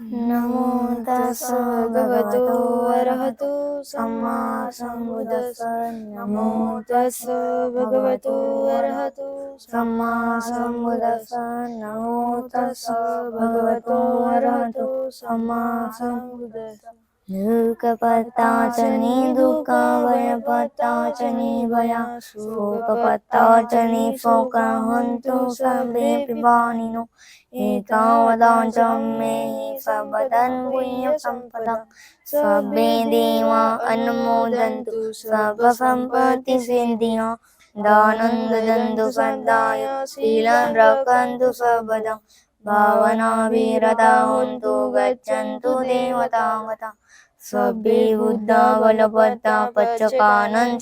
नमो तस् भगवतो अरहतो सम्मा सम्बुद्धस्स नमो तस् भगवतो अरहतो सम्मा सम्बुद्धस्स नमो तस् भगवतो अरहतो सम्मा सम्बुद्धस्स दुःखपत्ता च निदुःखभयपत्ता च शोक शोकपत्ता च हन्तु सर्वे पिबानिनो। एतावदां च मे सबदन् पुण्यसम्पदं सर्वे देवा अनुमोदन्तु सर्वसम्पत्ति सर्वसम्पत्तिसिद्धिया दानं ददन्तु सदाय शीलं रक्षन्तु सर्वदा भावनाभिरता हुन्तु गच्छन्तु देवतागता सबे बुद्धा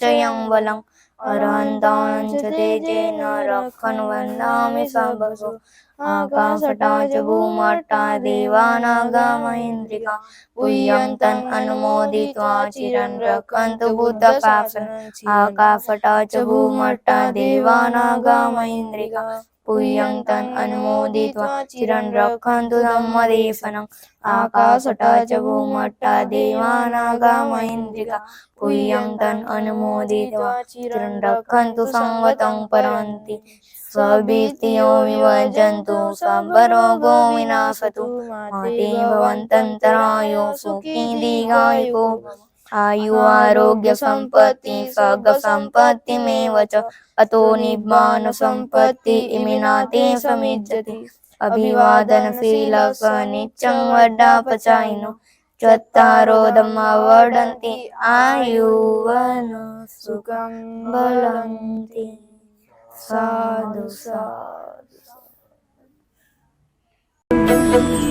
च यं बलम् अरहन्तानं च तेजेन रक्षन् वन्दामि सबसु आकाशटा च भूमट्टा देवानागामहेन्द्रिका पुय्यन्तन् अनुमोदित्वा चिरन् रक्षन्तु बुद्धशासनम् आकाशटा च भूमट्टा देवानागामहेन्द्रिका पुय्यन्तन् अनुमोदित्वा चिरन् रक्षन्तु धम्मदेशनम् आकाशटा च भूमट्टा देवानागमहेन्द्रिका पुय्यन्तन् अनुमोदित्वा चिरन् रक्षन्तु सङ्गतं परन्ति। स्वभिस्तियो विभजन्तु सर्वरोगो विनाशतु। माते भवन्तन्तरायो सुखी दीर्घायुको आयु आरोग्य सम्पत्ति सर्ग सम्पत्तिमेव च अतो निब्बान सम्पत्ति इमिनाते समिज्जति अभिवादनशीलक नित्यं वड्डापचायिनो चत्तारो धम्मा वर्धन्ति आयुवन सुखं बलन्ति साधु साधु